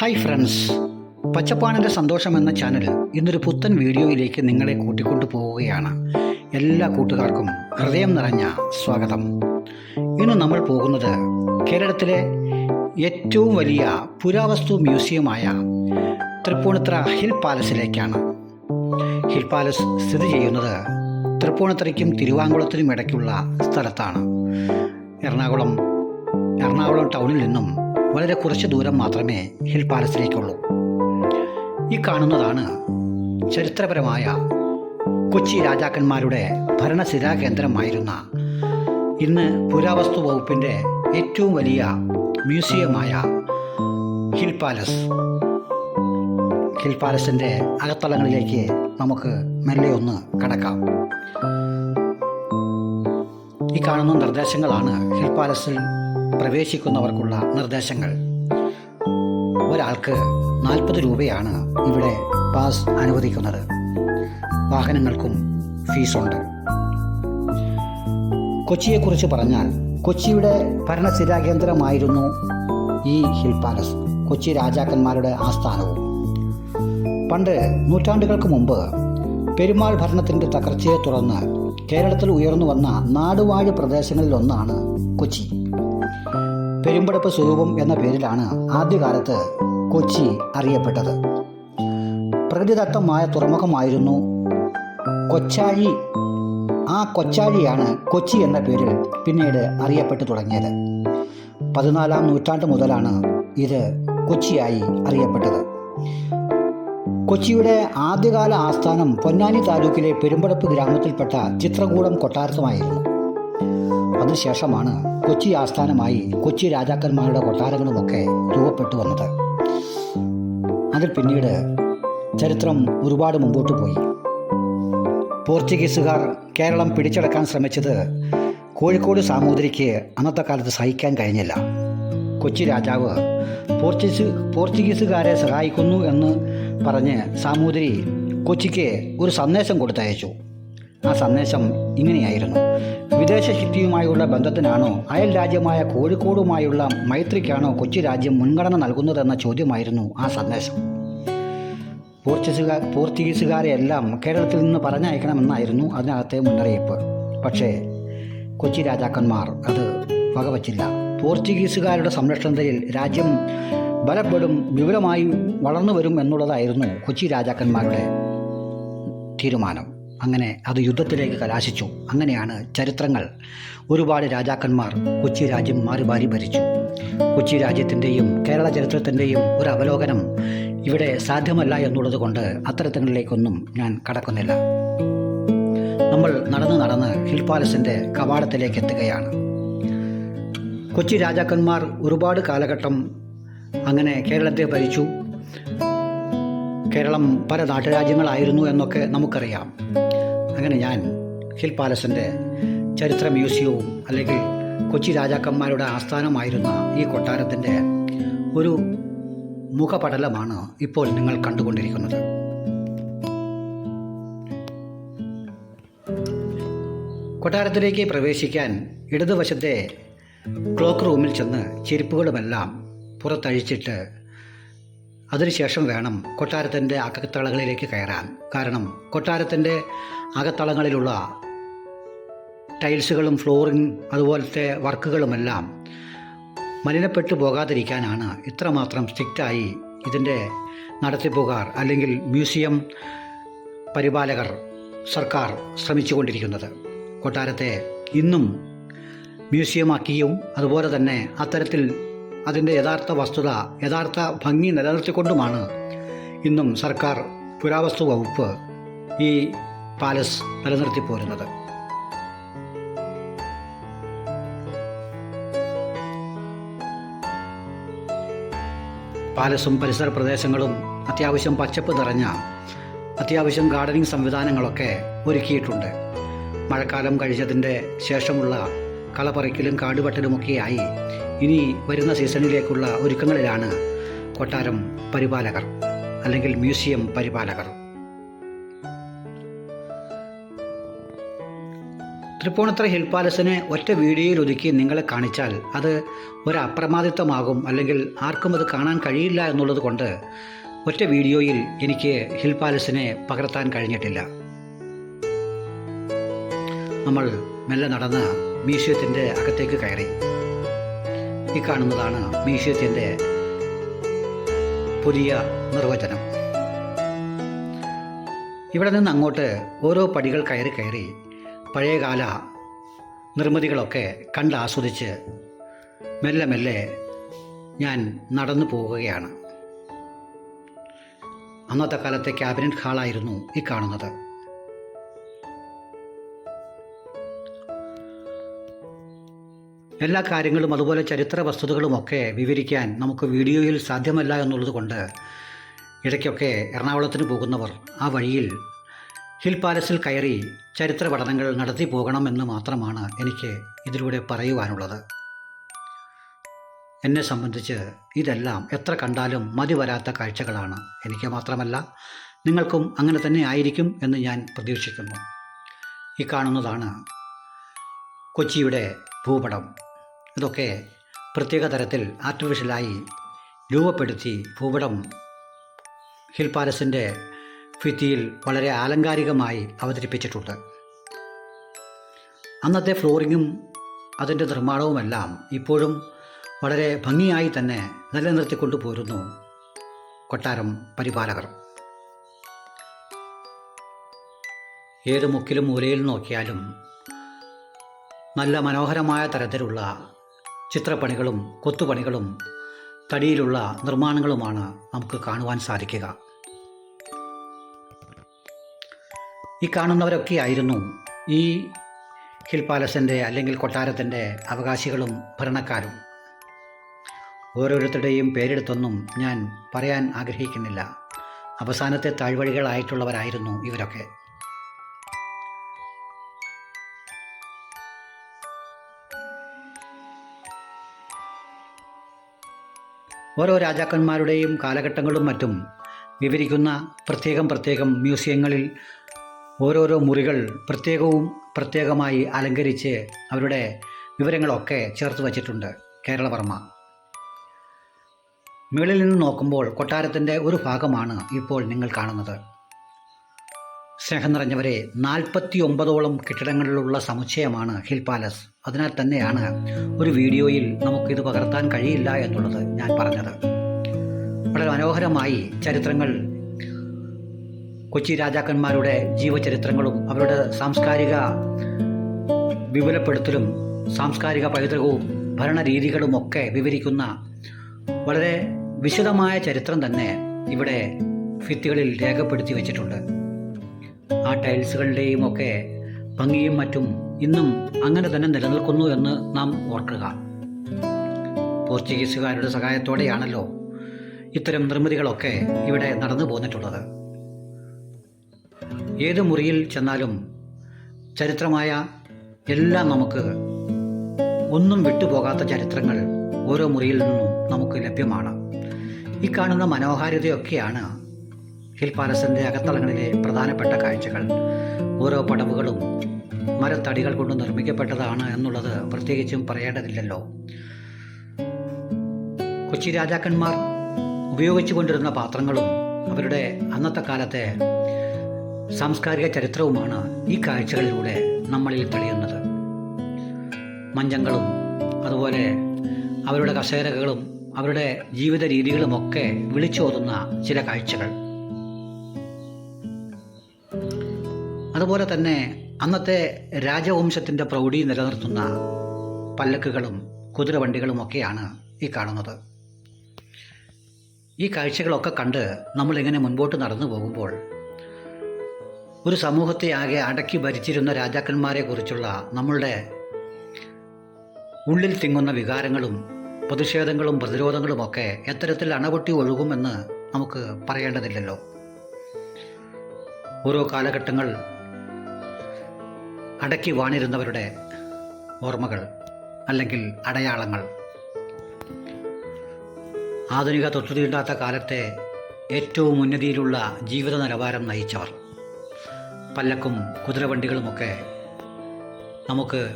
Hi friends പച്ചപ്പാണിന്റെ സന്തോഷം എന്ന channel ഇന്നൊരു പുത്തൻ വീഡിയോയിലേക്ക് നിങ്ങളെ കൂട്ടിക്കൊണ്ടു പോവുകയാണ്. എല്ലാ കൂട്ടുകാർക്കും ഹൃദയം നിറഞ്ഞ സ്വാഗതം. ഇന്ന് നമ്മൾ പോകുന്നത് കേരളത്തിലെ ഏറ്റവും വലിയ പുരാവസ്തു മ്യൂസിയമായ തൃപ്പൂണിത്തറ ഹിൽ പാലസിലേക്കാണ്. ഹിൽ പാലസ് സ്ഥിതി ചെയ്യുന്നത് തൃപ്പൂണിത്തറയ്ക്കും തിരുവാങ്കുളത്തിനും ഇടയ്ക്കുള്ള സ്ഥലത്താണ്. എറണാകുളം എറണാകുളം ടൗണിൽ നിന്നും വളരെ കുറച്ച് ദൂരം മാത്രമേ ഹിൽ പാലസിലേക്കുള്ളൂ. ഈ കാണുന്നതാണ് ചരിത്രപരമായ കൊച്ചി രാജാക്കന്മാരുടെ ഭരണസിരാ കേന്ദ്രമായിരുന്ന ഇന്ന് പുരാവസ്തു വകുപ്പിന്റെ ഏറ്റവും വലിയ മ്യൂസിയമായ ഹിൽ പാലസ്. ഹിൽ പാലസിന്റെ അകത്തളങ്ങളിലേക്ക് നമുക്ക് മെല്ലെ ഒന്ന് കടക്കാം. ഈ കാണുന്ന നിർദ്ദേശങ്ങളാണ് ഹിൽ പാലസിൽ പ്രവേശിക്കുന്നവർക്കുള്ള നിർദ്ദേശങ്ങൾ. ഒരാൾക്ക് നാൽപ്പത് രൂപയാണ് ഇവിടെ പാസ് അനുവദിക്കുന്നത്. വാഹനങ്ങൾക്കും ഫീസുണ്ട്. കൊച്ചിയെക്കുറിച്ച് പറഞ്ഞാൽ കൊച്ചിയുടെ ഭരണസ്ഥിരാ കേന്ദ്രമായിരുന്നു ഈ ഹിൽ പാലസ്. കൊച്ചി രാജാക്കന്മാരുടെ ആസ്ഥാനവും. പണ്ട് നൂറ്റാണ്ടുകൾക്ക് മുമ്പ് പെരുമാൾ ഭരണത്തിന്റെ തകർച്ചയെ തുടർന്ന് കേരളത്തിൽ ഉയർന്നു വന്ന നാടുവാഴി പ്രദേശങ്ങളിലൊന്നാണ് കൊച്ചി. പെരുമ്പടപ്പ് സ്വരൂപം എന്ന പേരിലാണ് ആദ്യകാലത്ത് കൊച്ചി അറിയപ്പെട്ടത്. പ്രകൃതിദത്തമായ തുറമുഖമായിരുന്നു കൊച്ചാഴി. ആ കൊച്ചാഴിയാണ് കൊച്ചി എന്ന പേരിൽ പിന്നീട് അറിയപ്പെട്ടു തുടങ്ങിയത്. പതിനാലാം നൂറ്റാണ്ട് മുതലാണ് ഇത് കൊച്ചിയായി അറിയപ്പെട്ടത്. കൊച്ചിയുടെ ആദ്യകാല ആസ്ഥാനം പൊന്നാനി താലൂക്കിലെ പെരുമ്പടപ്പ് ഗ്രാമത്തിൽപ്പെട്ട ചിത്രകൂടം കൊട്ടാരത്തുമായിരുന്നു. അതിനുശേഷമാണ് കൊച്ചി ആസ്ഥാനമായി കൊച്ചി രാജാക്കന്മാരുടെ കൊട്ടാരങ്ങളുമൊക്കെ രൂപപ്പെട്ടു വന്നത്. അതിൽ പിന്നീട് ചരിത്രം ഒരുപാട് മുമ്പോട്ട് പോയി. പോർച്ചുഗീസുകാർ കേരളം പിടിച്ചടക്കാൻ ശ്രമിച്ചത് കോഴിക്കോട് സാമൂതിരിക്ക് അന്നത്തെ കാലത്ത് സഹിക്കാൻ കഴിഞ്ഞില്ല. കൊച്ചി രാജാവ് പോർച്ചുഗീസ് പോർച്ചുഗീസുകാരെ സഹായിക്കുന്നു എന്ന് പറഞ്ഞ് സാമൂതിരി കൊച്ചിക്ക് ഒരു സന്ദേശം കൊടുത്തയച്ചു. ആ സന്ദേശം ഇങ്ങനെയായിരുന്നു. വിദേശ ശക്തിയുമായുള്ള ബന്ധത്തിനാണോ അയൽ രാജ്യമായ കോഴിക്കോടുമായുള്ള മൈത്രിക്കാണോ കൊച്ചി രാജ്യം മുൻഗണന നൽകുന്നതെന്ന ചോദ്യമായിരുന്നു ആ സന്ദേശം. പോർച്ചുഗീസുകാർ എല്ലാം കേരളത്തിൽ നിന്ന് പറഞ്ഞയക്കണമെന്നായിരുന്നു അതിനകത്തെ മുന്നറിയിപ്പ്. പക്ഷേ കൊച്ചി രാജാക്കന്മാർ അത് വകവച്ചില്ല. പോർച്ചുഗീസുകാരുടെ സംരക്ഷണത്തിൽ രാജ്യം ബലപ്പെടും വിപുലമായി വളർന്നു വരും എന്നുള്ളതായിരുന്നു കൊച്ചി രാജാക്കന്മാരുടെ തീരുമാനം. അങ്ങനെ അത് യുദ്ധത്തിലേക്ക് കലാശിച്ചു. അങ്ങനെയാണ് ചരിത്രങ്ങൾ. ഒരുപാട് രാജാക്കന്മാർ കൊച്ചി രാജ്യം മാറി മാറി ഭരിച്ചു. കൊച്ചി രാജ്യത്തിന്റെയും കേരള ചരിത്രത്തിന്റെയും ഒരു അവലോകനം ഇവിടെ സാധ്യമല്ല എന്നുള്ളത് കൊണ്ട് അത്തരത്തിലേക്കൊന്നും ഞാൻ കടക്കുന്നില്ല. നമ്മൾ നടന്ന് നടന്ന് ഹിൽ പാലസിന്റെ കവാടത്തിലേക്ക് എത്തുകയാണ്. കൊച്ചി രാജാക്കന്മാർ ഒരുപാട് കാലഘട്ടം അങ്ങനെ കേരളത്തെ ഭരിച്ചു. കേരളം പല നാട്ടുരാജ്യങ്ങളായിരുന്നു എന്നൊക്കെ നമുക്കറിയാം. അങ്ങനെ ഞാൻ ഹിൽ പാലസിന്റെ ചരിത്ര മ്യൂസിയവും അല്ലെങ്കിൽ കൊച്ചി രാജാക്കന്മാരുടെ ആസ്ഥാനമായിരുന്ന ഈ കൊട്ടാരത്തിന്റെ ഒരു മുഖപടലമാണ് ഇപ്പോൾ നിങ്ങൾ കണ്ടുകൊണ്ടിരിക്കുന്നത്. കൊട്ടാരത്തിലേക്ക് പ്രവേശിക്കാൻ ഇടതുവശത്തെ ക്ലോക്ക് റൂമിൽ ചെന്ന് ചെരുപ്പുകളുമെല്ലാം പുറത്തഴിച്ചിട്ട് അതിനുശേഷം വേണം കൊട്ടാരത്തിന്റെ അകത്തളങ്ങളിലേക്ക് കയറാൻ. കാരണം കൊട്ടാരത്തിന്റെ അകത്തളങ്ങളിലുള്ള ടൈൽസുകളും ഫ്ലോറിങ് അതുപോലത്തെ വർക്കുകളുമെല്ലാം മലിനപ്പെട്ടു പോകാതിരിക്കാനാണ് ഇത്രമാത്രം സ്ട്രിക്റ്റായി ഇതിന്റെ നടത്തിപ്പുകാർ അല്ലെങ്കിൽ മ്യൂസിയം പരിപാലകർ സർക്കാർ ശ്രമിച്ചു ശ്രമിച്ചുകൊണ്ടിരിക്കുന്നത്. കൊട്ടാരത്തെ ഇന്നും മ്യൂസിയമാക്കിയും അതുപോലെ തന്നെ അത്തരത്തിൽ അതിന്റെ യഥാർത്ഥ വസ്തുത യഥാർത്ഥ ഭംഗി നിലനിർത്തിക്കൊണ്ടുമാണ് ഇന്നും സർക്കാർ പുരാവസ്തു വകുപ്പ് ഈ പാലസ് നിലനിർത്തി പോരുന്നത് പാലസും പരിസര പ്രദേശങ്ങളും അത്യാവശ്യം പച്ചപ്പ് നിറഞ്ഞ അത്യാവശ്യം ഗാർഡനിങ് സംവിധാനങ്ങളൊക്കെ ഒരുക്കിയിട്ടുണ്ട്. മഴക്കാലം കഴിച്ചതിന്റെ ശേഷമുള്ള കളപറിക്കലും കാടുവെട്ടലുമൊക്കെയായി ഇനി വരുന്ന സീസണിലേക്കുള്ള ഒരുക്കങ്ങളിലാണ് കൊട്ടാരം പരിപാലകർ അല്ലെങ്കിൽ മ്യൂസിയം പരിപാലകർ. തൃപ്പൂണിത്തറ ഹിൽ പാലസിനെ ഒറ്റ വീഡിയോയിൽ ഒതുക്കി നിങ്ങളെ കാണിച്ചാൽ അത് ഒരു അല്ലെങ്കിൽ ആർക്കും അത് കാണാൻ കഴിയില്ല എന്നുള്ളത് കൊണ്ട് ഒറ്റ വീഡിയോയിൽ എനിക്ക് ഹിൽ പാലസിനെ പകർത്താൻ കഴിഞ്ഞിട്ടില്ല. നമ്മൾ മെല്ലെ നടന്ന് മ്യൂസിയത്തിന്റെ അകത്തേക്ക് കയറി. ഈ കാണുന്നതാണ് മ്യൂസിയത്തിന്റെ പുതിയ നിർവചനം. ഇവിടെ നിന്ന് അങ്ങോട്ട് ഓരോ പടികൾ കയറി കയറി പഴയകാല നിർമ്മിതികളൊക്കെ കണ്ട് ആസ്വദിച്ച് മെല്ലെ മെല്ലെ ഞാൻ നടന്നു പോവുകയാണ്. അന്നത്തെ കാലത്തെ ക്യാബിനറ്റ് ഹാളായിരുന്നു ഈ കാണുന്നത്. എല്ലാ കാര്യങ്ങളും അതുപോലെ ചരിത്ര വസ്തുതകളുമൊക്കെ വിവരിക്കാൻ നമുക്ക് വീഡിയോയിൽ സാധ്യമല്ല എന്നുള്ളത് കൊണ്ട് ഇടയ്ക്കൊക്കെ എറണാകുളത്തിന് പോകുന്നവർ ആ വഴിയിൽ ഹിൽ പാലസിൽ കയറി ചരിത്ര പഠനങ്ങൾ നടത്തി പോകണമെന്ന് മാത്രമാണ് എനിക്ക് ഇതിലൂടെ പറയുവാനുള്ളത്. എന്നെ സംബന്ധിച്ച് ഇതെല്ലാം എത്ര കണ്ടാലും മതി വരാത്ത കാഴ്ചകളാണ്. എനിക്ക് മാത്രമല്ല നിങ്ങൾക്കും അങ്ങനെ തന്നെ ആയിരിക്കും എന്ന് ഞാൻ പ്രതീക്ഷിക്കുന്നു. ഈ കാണുന്നതാണ് കൊച്ചിയുടെ ഭൂപടം. ഇതൊക്കെ പ്രത്യേക തരത്തിൽ ആർട്ടിഫിഷ്യലായി രൂപപ്പെടുത്തി ഭൂപടം ഹിൽ പാലസിന്റെ ഭിത്തിയിൽ വളരെ ആലങ്കാരികമായി അവതരിപ്പിച്ചിട്ടുണ്ട്. അന്നത്തെ ഫ്ലോറിങ്ങും അതിന്റെ നിർമ്മാണവുമെല്ലാം ഇപ്പോഴും വളരെ ഭംഗിയായി തന്നെ നിലനിർത്തിക്കൊണ്ടു പോരുന്നു കൊട്ടാരം പരിപാലകർ. ഏത് മുക്കിലും മൂലയിൽ നോക്കിയാലും നല്ല മനോഹരമായ തരത്തിലുള്ള ചിത്രപ്പണികളും കൊത്തുപണികളും തടിയിലുള്ള നിർമ്മാണങ്ങളുമാണ് നമുക്ക് കാണുവാൻ സാധിക്കുക. ഈ കാണുന്നവരൊക്കെ ആയിരുന്നു ഈ ഹിൽ പാലസിന്റെ അല്ലെങ്കിൽ കൊട്ടാരത്തിന്റെ അവകാശികളും ഭരണക്കാരും. ഓരോരുത്തരുടെയും പേരെടുത്തൊന്നും ഞാൻ പറയാൻ ആഗ്രഹിക്കുന്നില്ല. അവസാനത്തെ താഴ്വഴികളായിട്ടുള്ളവരായിരുന്നു ഇവരൊക്കെ. ഓരോ രാജാക്കന്മാരുടെയും കാലഘട്ടങ്ങളും മറ്റും വിവരിക്കുന്ന പ്രത്യേകം പ്രത്യേകം മ്യൂസിയങ്ങളിൽ ഓരോരോ മുറികൾ പ്രത്യേകവും പ്രത്യേകമായി അലങ്കരിച്ച് അവരുടെ വിവരങ്ങളൊക്കെ ചേർത്ത് വച്ചിട്ടുണ്ട് കേരളവർമ്മ. മുകളിൽ നിന്ന് നോക്കുമ്പോൾ കൊട്ടാരത്തിന്റെ ഒരു ഭാഗമാണ് ഇപ്പോൾ നിങ്ങൾ കാണുന്നത്. സ്നേഹം നിറഞ്ഞവരെ നാൽപ്പത്തി ഒമ്പതോളം കെട്ടിടങ്ങളിലുള്ള സമുച്ചയമാണ് ഹിൽ പാലസ്. അതിനാൽ തന്നെയാണ് ഒരു വീഡിയോയിൽ നമുക്കിത് പകർത്താൻ കഴിയില്ല എന്നുള്ളത് ഞാൻ പറഞ്ഞത്. വളരെ മനോഹരമായി ചരിത്രങ്ങൾ കൊച്ചി രാജാക്കന്മാരുടെ ജീവചരിത്രങ്ങളും അവരുടെ സാംസ്കാരിക വിപുലപ്പെടുത്തലും സാംസ്കാരിക പൈതൃകവും ഭരണരീതികളും ഒക്കെ വിവരിക്കുന്ന വളരെ വിശദമായ ചരിത്രം തന്നെ ഇവിടെ ഭിത്തികളിൽ രേഖപ്പെടുത്തി വെച്ചിട്ടുണ്ട്. ആ ടൈൽസുകളുടെയും ഒക്കെ ഭംഗിയും മറ്റും ഇന്നും അങ്ങനെ തന്നെ നിലനിൽക്കുന്നു എന്ന് നാം ഓർക്കുക. പോർച്ചുഗീസുകാരുടെ സഹായത്തോടെയാണല്ലോ ഇത്തരം നിർമ്മിതികളൊക്കെ ഇവിടെ നടന്നു പോന്നിട്ടുള്ളത്. ഏത് മുറിയിൽ ചെന്നാലും ചരിത്രമായ എല്ലാം നമുക്ക് ഒന്നും വിട്ടുപോകാത്ത ചരിത്രങ്ങൾ ഓരോ മുറിയിൽ നിന്നും നമുക്ക് ലഭ്യമാണ്. ഈ കാണുന്ന മനോഹാരിതയൊക്കെയാണ് ഹിൽ പാലസിന്റെ അകത്തളങ്ങളിലെ പ്രധാനപ്പെട്ട കാഴ്ചകൾ. ഓരോ പടവുകളും മരത്തടികൾ കൊണ്ട് നിർമ്മിക്കപ്പെട്ടതാണ് എന്നുള്ളത് പ്രത്യേകിച്ചും പറയേണ്ടതില്ലല്ലോ. കൊച്ചി രാജാക്കന്മാർ ഉപയോഗിച്ചു കൊണ്ടിരുന്ന പാത്രങ്ങളും അവരുടെ അന്നത്തെ കാലത്തെ സാംസ്കാരിക ചരിത്രവുമാണ് ഈ കാഴ്ചകളിലൂടെ നമ്മളിൽ തെളിയുന്നത്. മഞ്ചങ്ങളും അതുപോലെ അവരുടെ കസേരകളും അവരുടെ ജീവിത രീതികളുമൊക്കെ വിളിച്ചോതുന്ന ചില കാഴ്ചകൾ. അതുപോലെ തന്നെ അന്നത്തെ രാജവംശത്തിന്റെ പ്രൗഢി നിലനിർത്തുന്ന പല്ലക്കുകളും കുതിരവണ്ടികളുമൊക്കെയാണ് ഈ കാണുന്നത്. ഈ കാഴ്ചകളൊക്കെ കണ്ട് നമ്മളിങ്ങനെ മുൻപോട്ട് നടന്നു പോകുമ്പോൾ ഒരു സമൂഹത്തെ ആകെ അടക്കി ഭരിച്ചിരുന്ന രാജാക്കന്മാരെക്കുറിച്ചുള്ള നമ്മളുടെ ഉള്ളിൽ തിങ്ങുന്ന വികാരങ്ങളും പ്രതിഷേധങ്ങളും പ്രതിരോധങ്ങളുമൊക്കെ എത്തരത്തിൽ അണപൊട്ടി ഒഴുകുമെന്ന് നമുക്ക് പറയേണ്ടതില്ലല്ലോ. ഓരോ കാലഘട്ടങ്ങൾ അടക്കി വാണിരുന്നവരുടെ ഓർമ്മകൾ അല്ലെങ്കിൽ അടയാളങ്ങൾ. ആധുനിക തൊട്ടുതീണ്ടാത്ത കാലത്തെ ഏറ്റവും ഉന്നതിയിലുള്ള ജീവിത നിലവാരം നയിച്ചവർ. പല്ലക്കും കുതിരവണ്ടികളുമൊക്കെ നമുക്ക്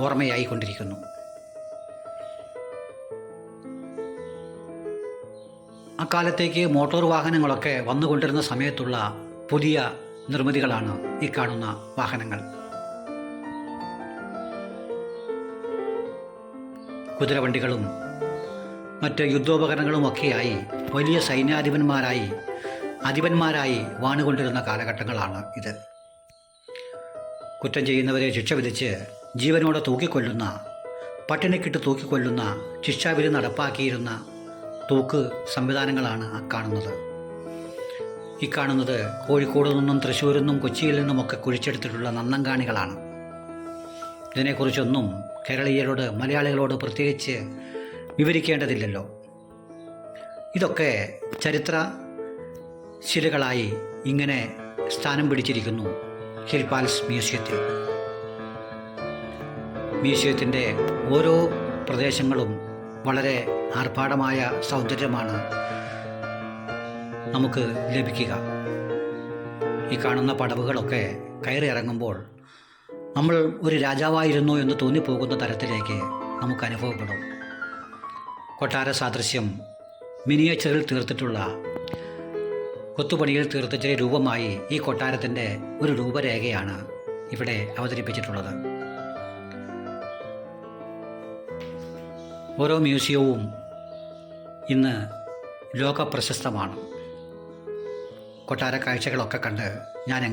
ഓർമ്മയായിക്കൊണ്ടിരിക്കുന്നു അക്കാലത്തേക്ക് മോട്ടോർ വാഹനങ്ങളൊക്കെ വന്നുകൊണ്ടിരുന്ന സമയത്തുള്ള പുതിയ നിർമ്മിതികളാണ് ഈ കാണുന്ന വാഹനങ്ങൾ. കുതിരവണ്ടികളും മറ്റ് യുദ്ധോപകരണങ്ങളുമൊക്കെയായി വലിയ സൈന്യാധിപന്മാരായി അധിപന്മാരായി വാണുകൊണ്ടിരുന്ന കാലഘട്ടങ്ങളാണ് ഇത്. കുറ്റം ചെയ്യുന്നവരെ ശിക്ഷ വിധിച്ച് ജീവനോടെ തൂക്കിക്കൊല്ലുന്ന പട്ടിണിക്കിട്ട് തൂക്കിക്കൊല്ലുന്ന ശിക്ഷാവിധി നടപ്പാക്കിയിരുന്ന തൂക്ക് സംവിധാനങ്ങളാണ് ആ കാണുന്നത് ഈ കാണുന്നത് കോഴിക്കോട് നിന്നും തൃശ്ശൂരിൽ നിന്നും കൊച്ചിയിൽ നിന്നുമൊക്കെ കുഴിച്ചെടുത്തിട്ടുള്ള നന്നങ്കാണികളാണ് ഇതിനെക്കുറിച്ചൊന്നും കേരളീയരോട് മലയാളികളോട് പ്രത്യേകിച്ച് വിവരിക്കേണ്ടതില്ലല്ലോ. ഇതൊക്കെ ചരിത്ര ശിലകളായി ഇങ്ങനെ സ്ഥാനം പിടിച്ചിരിക്കുന്നു ഹിൽ പാലസ് മ്യൂസിയത്തിൽ. മ്യൂസിയത്തിന്റെ ഓരോ പ്രദേശങ്ങളും വളരെ ആർഭാടമായ സൗന്ദര്യമാണ് നമുക്ക് ലഭിക്കുക. ഈ കാണുന്ന പടവുകളൊക്കെ കയറി ഇറങ്ങുമ്പോൾ നമ്മൾ ഒരു രാജാവായിരുന്നു എന്ന് തോന്നിപ്പോകുന്ന തരത്തിലേക്ക് നമുക്ക് അനുഭവപ്പെടും. കൊട്ടാര സാദൃശ്യം മിനിയേച്ചറിൽ തീർത്തിട്ടുള്ള കൊത്തുപണിയിൽ തീർത്തിച്ച രൂപമായി ഈ കൊട്ടാരത്തിന്റെ ഒരു രൂപരേഖയാണ് ഇവിടെ അവതരിപ്പിച്ചിട്ടുള്ളത്. ഓരോ മ്യൂസിയവും ഇന്ന് ലോകപ്രശസ്തമാണ്. കൊട്ടാര കാഴ്ചകളൊക്കെ കണ്ട് ഞാൻ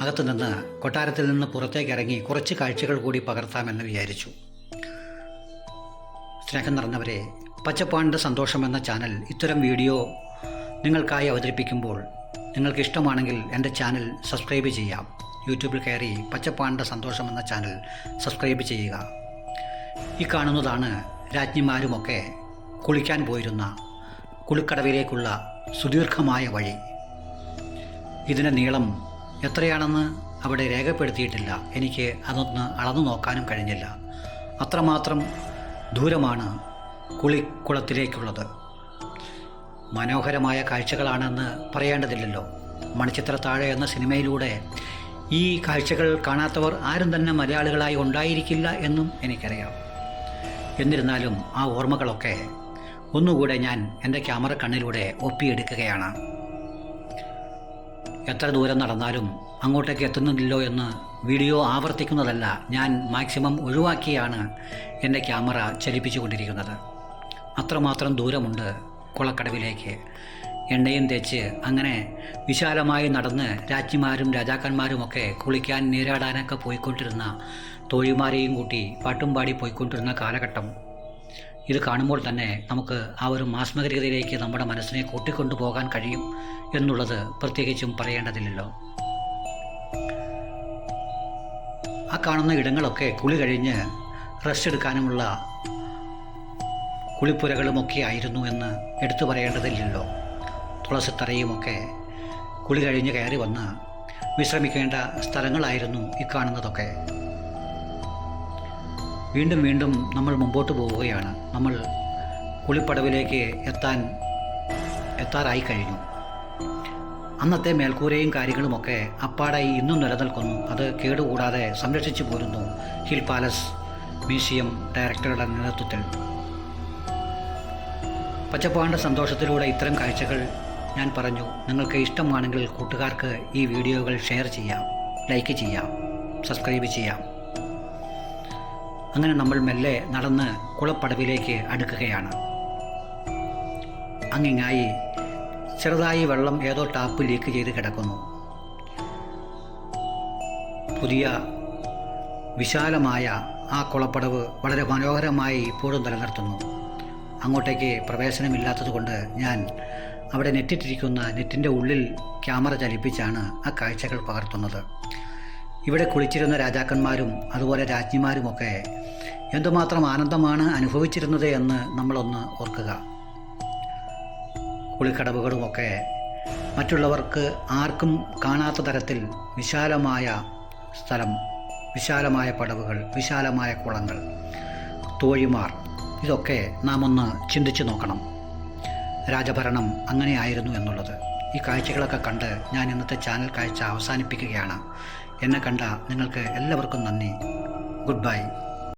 അകത്തു നിന്ന് കൊട്ടാരത്തിൽ നിന്ന് പുറത്തേക്ക് ഇറങ്ങി കുറച്ച് കാഴ്ചകൾ കൂടി പകർത്താമെന്ന് വിചാരിച്ചു. സ്നേഹം നിറഞ്ഞവരെ പച്ചപ്പാണ്ട് സന്തോഷം എന്ന ചാനൽ ഇത്തരം വീഡിയോ നിങ്ങൾക്കായി അവതരിപ്പിക്കുമ്പോൾ നിങ്ങൾക്ക് ഇഷ്ടമാണെങ്കിൽ എന്റെ ചാനൽ സബ്സ്ക്രൈബ് ചെയ്യാം. യൂട്യൂബിൽ കയറി പച്ചപ്പാണ്ട സന്തോഷം എന്ന ചാനൽ സബ്സ്ക്രൈബ് ചെയ്യുക. ഈ കാണുന്നതാണ് രാജ്ഞിമാരുമൊക്കെ കുളിക്കാൻ പോയിരുന്ന കുളിക്കടവിലേക്കുള്ള സുദീർഘമായ വഴി. ഇതിന്റെ നീളം എത്രയാണെന്ന് അവിടെ രേഖപ്പെടുത്തിയിട്ടില്ല. എനിക്ക് അതൊന്ന് അളന്നു നോക്കാനും കഴിഞ്ഞില്ല. അത്രമാത്രം ദൂരമാണ് കുളിക്കുളത്തിലേക്കുള്ളത് മനോഹരമായ കാഴ്ചകളാണെന്ന് പറയേണ്ടതില്ലല്ലോ. മണിച്ചിത്രത്താഴെ എന്ന സിനിമയിലൂടെ ഈ കാഴ്ചകൾ കാണാത്തവർ ആരും തന്നെ മലയാളികളായി ഉണ്ടായിരിക്കില്ല എന്നും എനിക്കറിയാം. എന്നിരുന്നാലും ആ ഓർമ്മകളൊക്കെ ഒന്നുകൂടെ ഞാൻ എന്റെ ക്യാമറ കണ്ണിലൂടെ ഒപ്പിയെടുക്കുകയാണ്. എത്ര ദൂരം നടന്നാലും അങ്ങോട്ടേക്ക് എത്തുന്നില്ലോ എന്ന് വീഡിയോ ആവർത്തിക്കുന്നതല്ല ഞാൻ മാക്സിമം ഒഴിവാക്കിയാണ് എന്റെ ക്യാമറ ചലിപ്പിച്ചു കൊണ്ടിരിക്കുന്നത് അത്രമാത്രം ദൂരമുണ്ട് കുളക്കടവിലേക്ക്. എണ്ണയും തേച്ച് അങ്ങനെ വിശാലമായി നടന്ന് രാജ്ഞിമാരും രാജാക്കന്മാരുമൊക്കെ കുളിക്കാൻ നീരാടാനൊക്കെ പോയിക്കൊണ്ടിരുന്ന തോഴിമാരെയും കൂട്ടി പാട്ടും പാടി പോയിക്കൊണ്ടിരുന്ന കാലഘട്ടം ഇത് കാണുമ്പോൾ തന്നെ നമുക്ക് ആ ഒരു മാസ്മകരികതയിലേക്ക് നമ്മുടെ മനസ്സിനെ കൂട്ടിക്കൊണ്ടു പോകാൻ കഴിയും എന്നുള്ളത് പ്രത്യേകിച്ചും പറയേണ്ടതില്ലല്ലോ. ആ കാണുന്ന ഇടങ്ങളൊക്കെ കുളി കഴിഞ്ഞ് റെസ്റ്റ് എടുക്കാനുമുള്ള കുളിപ്പുരകളുമൊക്കെ ആയിരുന്നു എന്ന് എടുത്തു പറയേണ്ടതില്ലല്ലോ. തുളസിത്തറയുമൊക്കെ കുളി കഴിഞ്ഞ് കയറി വന്ന് വിശ്രമിക്കേണ്ട സ്ഥലങ്ങളായിരുന്നു ഈ കാണുന്നതൊക്കെ. വീണ്ടും വീണ്ടും നമ്മൾ മുമ്പോട്ട് പോവുകയാണ്. നമ്മൾ കുളിപ്പടവിലേക്ക് എത്താൻ എത്താറായി കഴിഞ്ഞു. അന്നത്തെ മേൽക്കൂരയും കാര്യങ്ങളുമൊക്കെ അപ്പാടായി ഇന്നും നിലനിൽക്കുന്നു. അത് കേടുകൂടാതെ സംരക്ഷിച്ചു പോരുന്നു. ഹിൽ പാലസ് മ്യൂസിയം ഡയറക്ടറുടെ നേതൃത്വത്തിൽ. പച്ചപ്പാണ്ട സന്തോഷത്തിലൂടെ ഇത്തരം കാഴ്ചകൾ ഞാൻ പറഞ്ഞു. നിങ്ങൾക്ക് ഇഷ്ടമാണെങ്കിൽ കൂട്ടുകാർക്ക് ഈ വീഡിയോകൾ ഷെയർ ചെയ്യാം ലൈക്ക് ചെയ്യാം സബ്സ്ക്രൈബ് ചെയ്യാം. അങ്ങനെ നമ്മൾ മെല്ലെ നടന്ന് കുളപ്പടവിലേക്ക് അടുക്കുകയാണ്. അങ്ങിങ്ങായി ചെറുതായി വെള്ളം ഏതോ ടാപ്പ് ലീക്ക് ചെയ്ത് കിടക്കുന്നു. പുതിയ വിശാലമായ ആ കുളപ്പടവ് വളരെ മനോഹരമായി ഇപ്പോഴും നിലനിർത്തുന്നു. അങ്ങോട്ടേക്ക് പ്രവേശനമില്ലാത്തതുകൊണ്ട് ഞാൻ അവിടെ നെറ്റിട്ടിരിക്കുന്ന നെറ്റിന്റെ ഉള്ളിൽ ക്യാമറ ചലിപ്പിച്ചാണ് ആ കാഴ്ചകൾ പകർത്തുന്നത്. ഇവിടെ കുളിച്ചിരുന്ന രാജാക്കന്മാരും അതുപോലെ രാജ്ഞിമാരുമൊക്കെ എന്തുമാത്രം ആനന്ദമാണ് അനുഭവിച്ചിരുന്നത് എന്ന് നമ്മളൊന്ന് ഓർക്കുക. കുളിക്കടവുകളുമൊക്കെ മറ്റുള്ളവർക്ക് ആർക്കും കാണാത്ത തരത്തിൽ വിശാലമായ സ്ഥലം വിശാലമായ പടവുകൾ വിശാലമായ കുളങ്ങൾ തോഴിമാർ ഇതൊക്കെ നാം ഒന്ന് ചിന്തിച്ചു നോക്കണം. രാജഭരണം അങ്ങനെയായിരുന്നു എന്നുള്ളത്. ഈ കാഴ്ചകളൊക്കെ കണ്ട് ഞാൻ ഇന്നത്തെ ചാനൽ കാഴ്ച അവസാനിപ്പിക്കുകയാണ്. എന്നെ കണ്ട നിങ്ങൾക്ക് എല്ലാവർക്കും നന്ദി. Good bye.